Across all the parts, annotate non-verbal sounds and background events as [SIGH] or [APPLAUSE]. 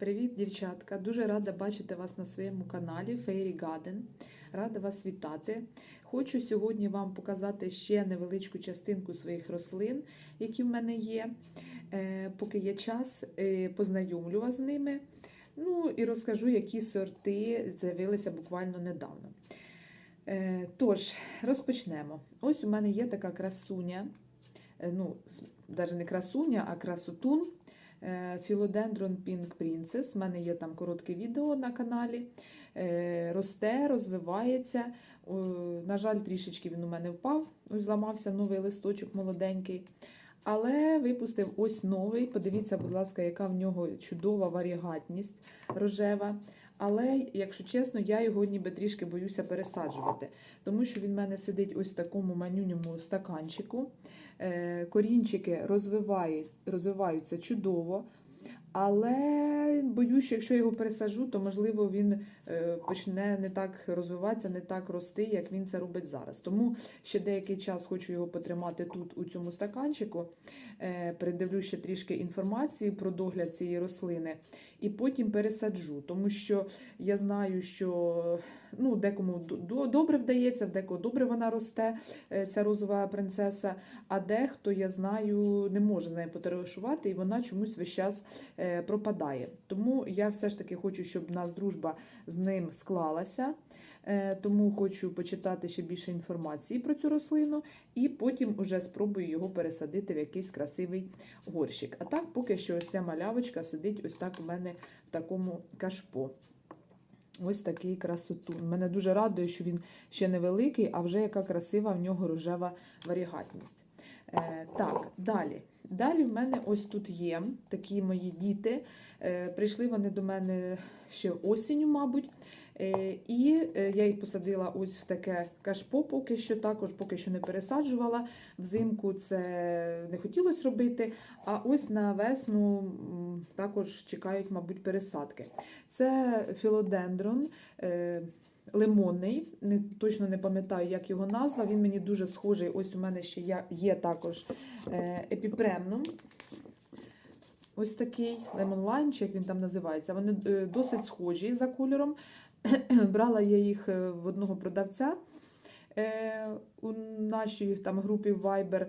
Привіт, дівчатка! Дуже рада бачити вас на своєму каналі Fairy Garden. Рада вас вітати. Хочу сьогодні вам показати ще невеличку частинку своїх рослин, які в мене є. Е, Поки є час, е, познайомлю вас з ними. Ну і розкажу, які сорти з'явилися буквально недавно. Е, Тож, розпочнемо. Ось у мене є така красуня, ну, навіть не красуня, а красотун. Philodendron Pink Princess. У мене є там коротке відео на каналі. Е, Росте, розвивається. На жаль, трішечки він у мене впав, ось зламався новий листочок молоденький. Але випустив ось новий. Подивіться, будь ласка, яка в нього чудова варігатність рожева. Але, якщо чесно, я його ніби трішки боюся пересаджувати, тому що він в мене сидить ось в такому манюньому стаканчику. Е, Корінчики розвивають, розвиваються чудово. Але боюсь, що якщо я його пересажу, то можливо він е, почне не так розвиватися, не так рости, як він це робить зараз. Тому ще деякий час хочу його потримати тут, у цьому стаканчику. Е, Передивлю ще трішки інформації про догляд цієї рослини, і потім пересаджу, тому що я знаю, що ну, декому до- добре вдається, в декого добре вона росте, е, ця розова принцеса, а дехто, я знаю, не може з нею потоваришувати, і вона чомусь весь час пропадає. Тому я все ж таки хочу, щоб в нас дружба з ним склалася. Е, Тому хочу почитати ще більше інформації про цю рослину, і потім уже спробую його пересадити в якийсь красивий горщик. А так, поки що ось ця малявочка сидить ось так у мене в такому кашпо. Ось такий красотун. Мене дуже радує, що він ще невеликий, а вже яка красива в нього рожева варігатність. Е, так, далі. Далі в мене ось тут є такі мої діти. Е, прийшли вони до мене ще осінню, мабуть. Е, і я їх посадила ось в таке кашпо, поки що також поки що не пересаджувала. Взимку це не хотілося робити. А ось на весну також чекають, мабуть, пересадки. Це філодендрон. Лимонний, не, точно не пам'ятаю, як його назва. Він мені дуже схожий. Ось у мене ще є, також е, епіпремнум. Ось такий лемон лайм, чи як він там називається. Вони е, досить схожі за кольором. [CLEARS THROAT] Брала я їх е, в одного продавця у нашій там групі Viber.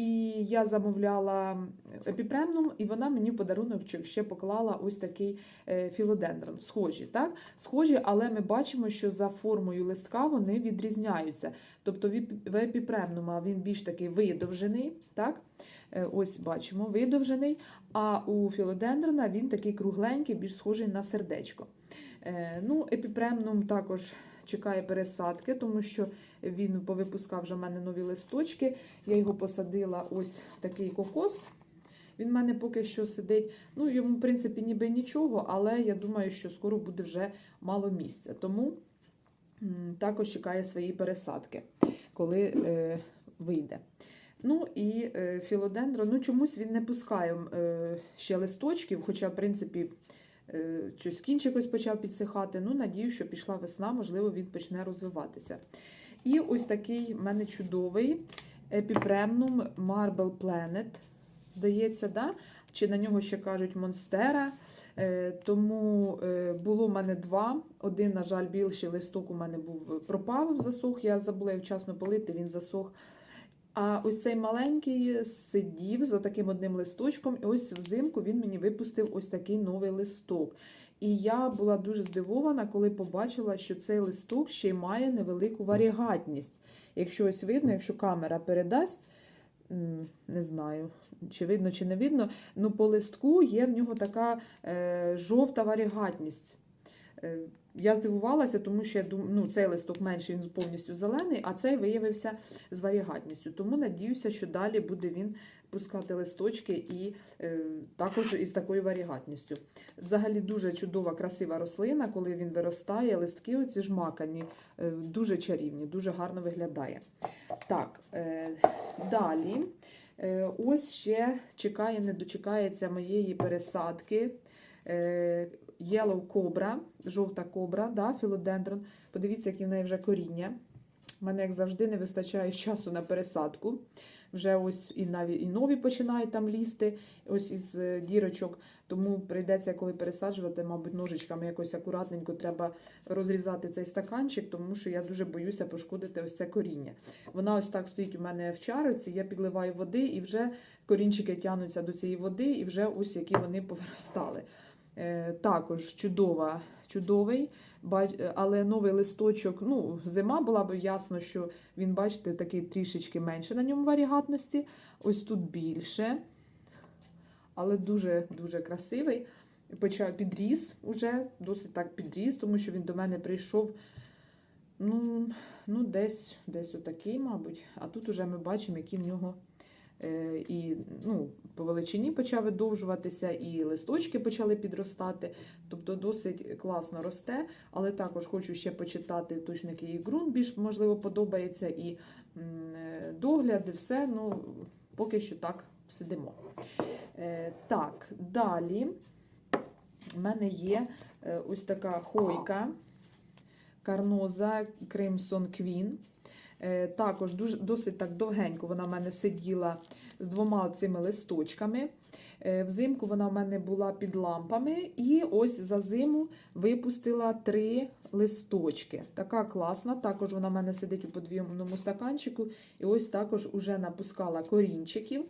І я замовляла епіпремнум, і вона мені в подарунок ще поклала ось такий е, філодендрон. Схожі, так? Схожі, але ми бачимо, що за формою листка вони відрізняються. Тобто в епі- епіпремнума він більш такий видовжений, так? Е, Ось бачимо, видовжений. А у філодендрона він такий кругленький, більш схожий на сердечко. Е, Ну, епіпремнум також чекає пересадки, тому що він повипускав вже в мене нові листочки. Я його посадила ось в такий кокос. Він в мене поки що сидить. Ну, йому, в принципі, ніби нічого, але я думаю, що скоро буде вже мало місця. Тому також чекає свої пересадки, коли е, вийде. Ну і е, філодендрон, ну чомусь він не пускає е, ще листочків, хоча, в принципі, щось кінчик ось почав підсихати. Ну, надію, що пішла весна, можливо, він почне розвиватися. І ось такий в мене чудовий епіпремнум Marble Planet. Здається, да? чи на нього ще кажуть Монстера. Е, тому е, було в мене два. Один, на жаль, більший листок у мене був пропав, засох. Я забула його вчасно полити, він засох. А ось цей маленький сидів з таким одним листочком, і ось взимку він мені випустив ось такий новий листок. І я була дуже здивована, коли побачила, що цей листок ще й має невелику варігатність. Якщо ось видно, якщо камера передасть, не знаю, чи видно, чи не видно, ну по листку є в нього така е, жовта варігатність. Я здивувалася, тому що я дум... ну, цей листок менший, він повністю зелений, а цей виявився з варігатністю. Тому надіюся, що далі буде він пускати листочки і е, також із такою варігатністю. Взагалі дуже чудова, красива рослина, коли він виростає, листки оці жмакані, е, дуже чарівні, дуже гарно виглядає. Так, е, далі. Е, ось ще чекає, не дочекається моєї пересадки. Е, Yellow Cobra, жовта кобра, да, філодендрон. Подивіться, які в неї вже коріння. У мене, як завжди, не вистачає часу на пересадку. вже ось і навіть і нові починають там лізти, ось із е, дірочок. Тому прийдеться, коли пересаджувати, мабуть, ножичками якось акуратненько треба розрізати цей стаканчик, тому що я дуже боюся пошкодити ось це коріння. Вона ось так стоїть у мене в чариці, я підливаю води, і вже корінчики тягнуться до цієї води, і вже ось які вони повиростали. Е, також чудова, чудовий, е, але новий листочок. Ну, зима була б ясно, що він, бачите, такий трішечки менше на ньому варігатності. Ось тут більше, але дуже-дуже красивий. Почав підріс уже, досить так підріс, тому що він до мене прийшов. Ну, ну десь, десь отакий, мабуть. А тут уже ми бачимо, які в нього і ну, по величині почав видовжуватися, і листочки почали підростати. Тобто досить класно росте, але також хочу ще почитати точно який ґрунт більш можливо подобається, і е, догляд, і все. Ну, поки що так сидимо. Е, так, далі в мене є е, ось така хойка. Карноза Crimson Queen. Е, Також дуже, досить так довгенько вона в мене сиділа з двома цими листочками. Е, Взимку вона в мене була під лампами, і ось за зиму випустила три листочки. Така класна. Також вона в мене сидить у подвійному стаканчику, і ось також уже напускала корінчиків.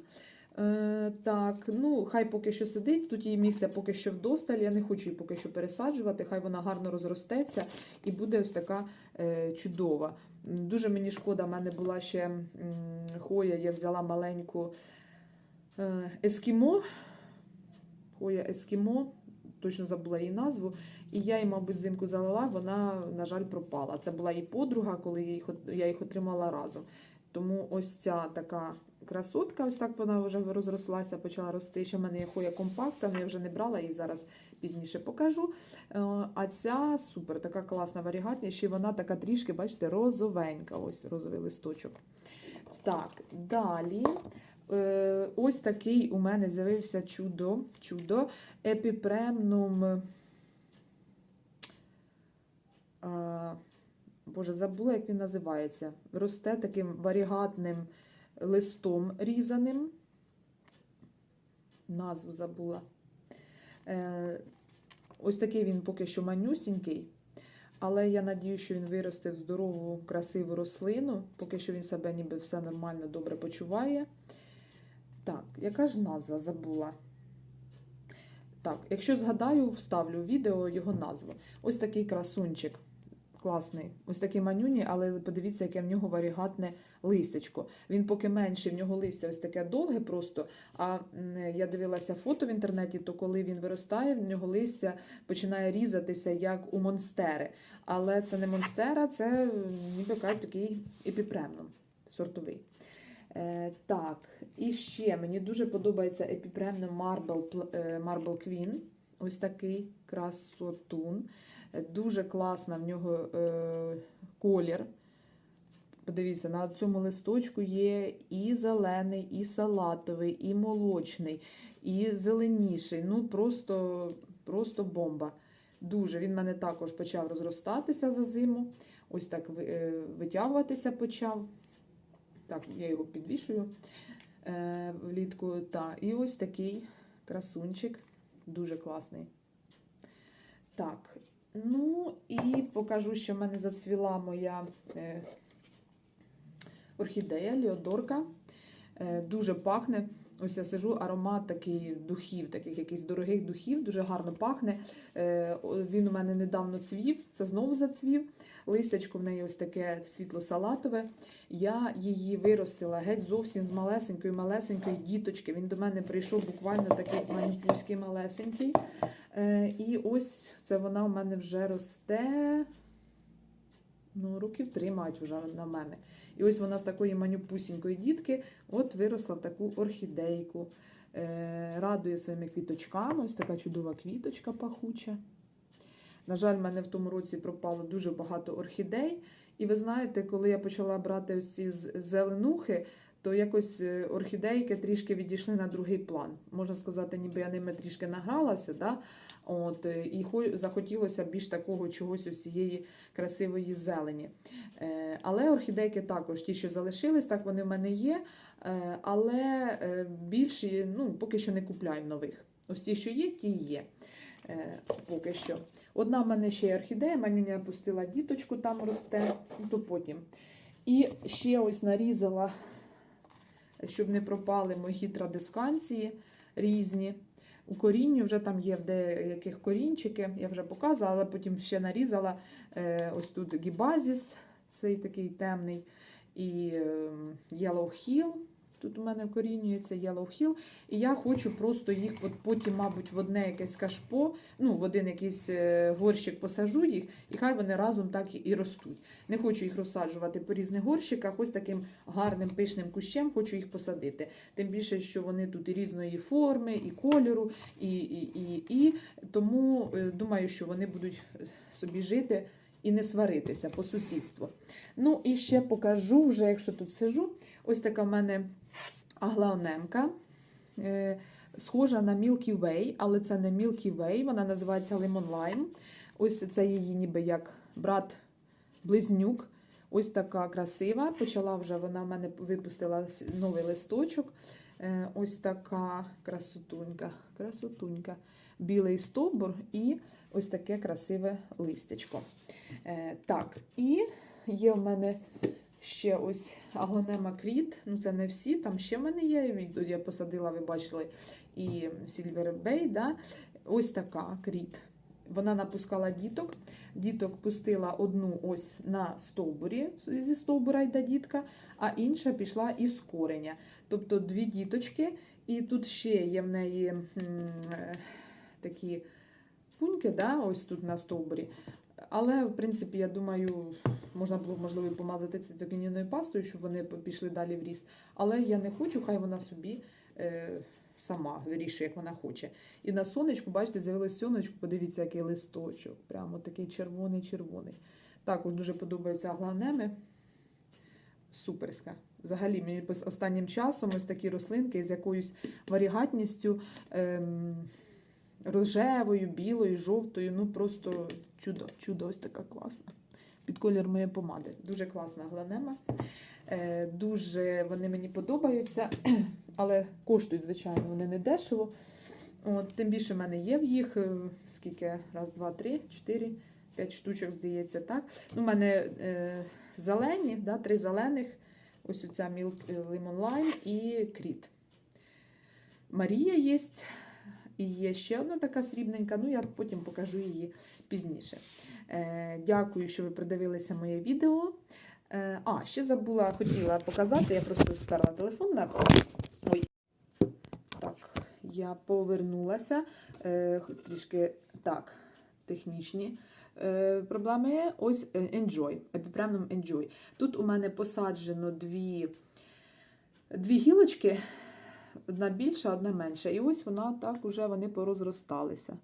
Е, так, ну хай поки що сидить, тут її місце поки що вдосталь. Я не хочу її поки що пересаджувати, хай вона гарно розростеться і буде ось така е, чудова. Дуже мені шкода, в мене була ще хоя, я взяла маленьку е, ескімо. Хоя ескімо, точно забула її назву. І я її, мабуть, взимку залила, вона, на жаль, пропала. Це була її подруга, коли я їх отримала разом. Тому ось ця така красотка, ось так вона вже розрослася, почала рости. Ще в мене є хоя компактна, але я вже не брала її зараз пізніше покажу. Е, А ця супер, така класна варігатня, ще вона така трішки, бачите, розовенька. Ось розовий листочок. Так, далі. Е, Ось такий у мене з'явився чудо. чудо. Епіпремнум. Боже, забула, як він називається. Росте таким варігатним листом різаним. Назву забула. Е, ось такий він поки що манюсінький. Але я надію, що він виросте в здорову, красиву рослину. Поки що він себе ніби все нормально, добре почуває. Так, яка ж назва забула? Так, якщо згадаю, вставлю в відео його назву. Ось такий красунчик. Класний. Ось такий манюні, але подивіться, яке в нього варігатне листячко. Він поки менший, в нього листя ось таке довге просто. А я дивилася фото в інтернеті, то коли він виростає, в нього листя починає різатися, як у монстери. Але це не монстера, це ніби кажуть такий епіпремном сортовий. Е, так, і ще мені дуже подобається епіпремном Marble, е, Marble Queen. Ось такий красотун. Дуже класна в нього е, колір. Подивіться, на цьому листочку є і зелений, і салатовий, і молочний, і зеленіший. Ну, просто, просто бомба. Дуже. Він в мене також почав розростатися за зиму. Ось так е, витягуватися почав. Так, я його підвішую е, влітку. Та. І ось такий красунчик. Дуже класний. Так, ну і покажу, що в мене зацвіла моя е, орхідея Ліодорка. Е, дуже пахне. Ось я сижу, аромат такий духів, таких якихось дорогих духів, дуже гарно пахне. Е, він у мене недавно цвів, це знову зацвів. Листячко в неї ось таке світло-салатове. Я її виростила геть зовсім з малесенької, малесенької діточки. Він до мене прийшов буквально такий маніпуський малесенький. Е, і ось це вона в мене вже росте. Ну, років три мають вже на мене. І ось вона з такої манюпусінької дітки от виросла в таку орхідейку. Е, радує своїми квіточками. Ось така чудова квіточка пахуча. На жаль, в мене в тому році пропало дуже багато орхідей. І ви знаєте, коли я почала брати ось ці зеленухи, то якось е, орхідейки трішки відійшли на другий план. Можна сказати, ніби я ними трішки награлася, да? От, е, і захотілося більш такого чогось ось цієї красивої зелені. Е, Але орхідейки також, ті, що залишились, так вони в мене є. Але більше ну, поки що не купляю нових. Ось ті, що є, ті є. Е, Поки що. Одна в мене ще орхідея, манюня пустила діточку, там росте, ну, то потім. І ще ось нарізала, щоб не пропали мої традисканції різні. У корінні вже там є в деяких корінчики, я вже показувала, але потім ще нарізала е, ось тут гібазіс, цей такий темний, і е, Yellow Hill. Тут у мене вкорінюється Yellow Hill. І я хочу просто їх от потім, мабуть, в одне якесь кашпо, ну, в один якийсь е, горщик посажу їх, і хай вони разом так і ростуть. Не хочу їх розсаджувати по різних горщиках, ось таким гарним пишним кущем хочу їх посадити. Тим більше, що вони тут і різної форми, і кольору, і, і, і, і. тому е, думаю, що вони будуть е, собі жити і не сваритися по сусідству. Ну і ще покажу, вже якщо тут сижу, ось така в мене аглаонемка. Е, Схожа на Milky Way, але це не Milky Way, вона називається Lemon Lime. Ось це її ніби як брат-близнюк. Ось така красива. Почала вже вона в мене випустила новий листочок. Е, Ось така красотунька. красотунька. Білий стовбур і ось таке красиве листячко. Е, Так, і є в мене ще ось агонема квіт. Ну, це не всі, там ще в мене є. Я посадила, ви бачили, і Bay, да? Ось така кріт. Вона напускала діток. Діток пустила одну ось на стовбурі, зі стовбура йде дітка, а інша пішла із кореня. Тобто дві діточки, і тут ще є в неї е, такі пуньки, да, ось тут на стовбурі. Але, в принципі, я думаю, можна було можливо помазати цитокініною пастою, щоб вони пішли далі в ріст. Але я не хочу, хай вона собі е, сама вирішує, як вона хоче. І на сонечку, бачите, з'явилось сонечко, подивіться, який листочок. Прямо такий червоний-червоний. Також дуже подобаються агланеми. Суперська. Взагалі, мені останнім часом ось такі рослинки з якоюсь варігатністю. Ем, рожевою, білою, жовтою. Ну просто чудо, чудо, ось така класна. Під колір моєї помади. Дуже класна гланема. Е, Дуже вони мені подобаються, [CLEARS THROAT] але коштують, звичайно, вони не дешево. От, тим більше в мене є в їх. е, Скільки? Раз, два, три, чотири, п'ять штучок, здається, так. Ну, у мене е, зелені, да, три зелених. Ось оця Milk Lemon Lime і кріт. Марія є. І є ще одна така срібненька, ну я потім покажу її пізніше. Е, дякую, що ви придивилися моє відео. Е, а, ще забула, хотіла показати, я просто сперла телефон. На... Ой. Так, я повернулася. Е, трішки так, технічні проблеми. Ось Enjoy, епіпремном Enjoy. Тут у мене посаджено дві, дві гілочки одна більша, одна менша. І ось вона так уже вони порозросталися.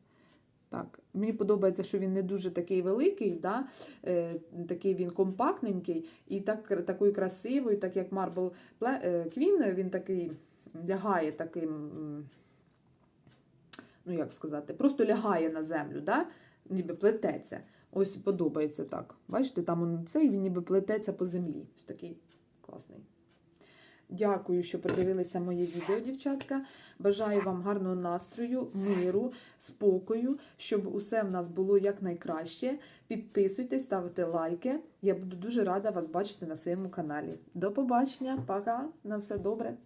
Так, Мені подобається, що він не дуже такий великий, да? е, такий він компактненький і так, такою красивою, так як Marble е, Queen, він такий лягає таким, ну як сказати, просто лягає на землю, да? ніби плететься. Ось подобається так. Бачите, там он, цей він ніби плететься по землі. Ось такий класний. Дякую, що придивилися моє відео, дівчатка. Бажаю вам гарного настрою, миру, спокою, щоб усе в нас було якнайкраще. Підписуйтесь, ставте лайки. Я буду дуже рада вас бачити на своєму каналі. До побачення, пока, на все добре.